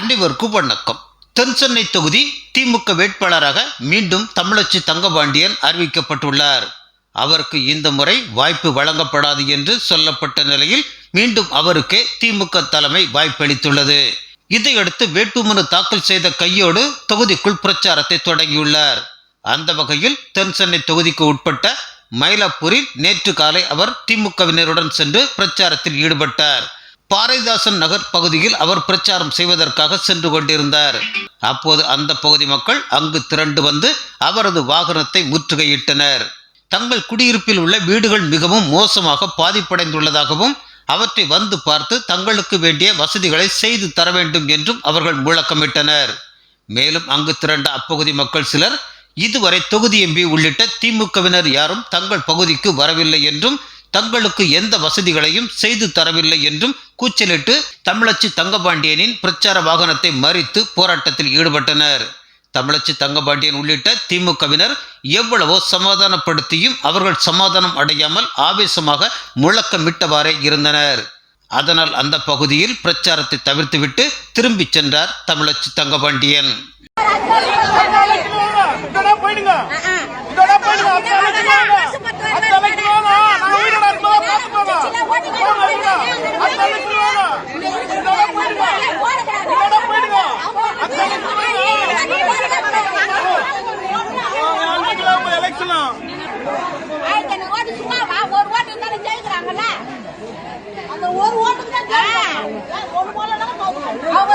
அனைவருக்கு வணக்கம் தென் சென்னை தொகுதி திமுக வேட்பாளராக மீண்டும் தமிழச்சி தங்கபாண்டியன் அறிவிக்கப்பட்டுள்ளார். அவருக்கு இந்த முறை வாய்ப்பு வழங்கப்படாது என்று சொல்லப்பட்ட நிலையில் மீண்டும் அவருக்கே திமுக தலைமை வாய்ப்பளித்துள்ளது. இதையடுத்து வேட்புமனு தாக்கல் செய்த கையோடு தொகுதிக்குள் பிரச்சாரத்தை தொடங்கியுள்ளார். அந்த வகையில் தென் சென்னை தொகுதிக்கு உட்பட்ட மயிலாப்பூரில் நேற்று காலை அவர் திமுகவினருடன் சென்று பிரச்சாரத்தில் ஈடுபட்டார். பாரதிதாசன் நகர் பகுதியில் அவர் பிரச்சாரம் செய்வதற்காக சென்று கொண்டிருந்தார். அப்போது அந்த பகுதி மக்கள் அங்கு திரண்டு வந்து அவரது வாகனத்தை முற்றுகையிட்டனர். தங்கள் குடியிருப்பில் உள்ள வீடுகள் மிகவும் மோசமாக பாதிப்படைந்துள்ளதாகவும் அவற்றை வந்து பார்த்து தங்களுக்கு வேண்டிய வசதிகளை செய்து தர வேண்டும் என்றும் அவர்கள் முழக்கமிட்டனர். மேலும் அங்கு திரண்ட அப்பகுதி மக்கள் சிலர் இதுவரை தொகுதி எம்பி உள்ளிட்ட திமுகவினர் யாரும் தங்கள் பகுதிக்கு வரவில்லை என்றும் தங்களுக்கு எந்த வசதிகளையும் செய்து தரவில்லை என்றும் கூச்சலிட்டு தமிழச்சி தங்கபாண்டியனின் பிரச்சார வாகனத்தை மறித்து போராட்டத்தில் ஈடுபட்டனர். தமிழச்சி தங்கபாண்டியன் உள்ளிட்ட திமுகவினர் எவ்வளவோ சமாதானப்படுத்தியும் அவர்கள் சமாதானம் அடையாமல் ஆவேசமாக முழக்கமிட்டவாறே இருந்தனர். அதனால் அந்த பகுதியில் பிரச்சாரத்தை தவிர்த்துவிட்டு திரும்பிச் சென்றார் தமிழச்சி தங்கபாண்டியன். அவங்க ஒரு கூட தான் போகும். அவங்க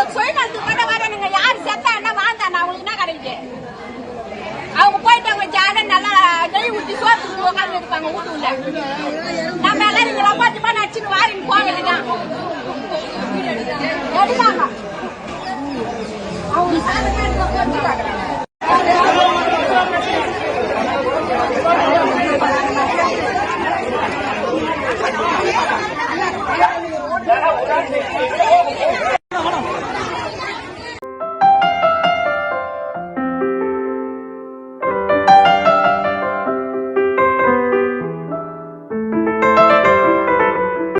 யாரு செத்தா என்ன, வாழ்ந்தா அவங்களுக்கு என்ன கிடைக்குது? அவங்க போயிட்டு அவங்க ஜாலியா நல்லா நெய் ஊத்தி சோத்துக்கு உட்கார்ந்து இருப்பாங்க வீட்டுக்குள்ள. நம்ம எல்லாரும் இங்க ரொம்ப சும்மா நடிச்சுன்னு வாரின்னு போக வேண்டியதுதான். எடுத்தாங்க. அவங்க ¡Vamos! ¡Vamos! ¡Vamos!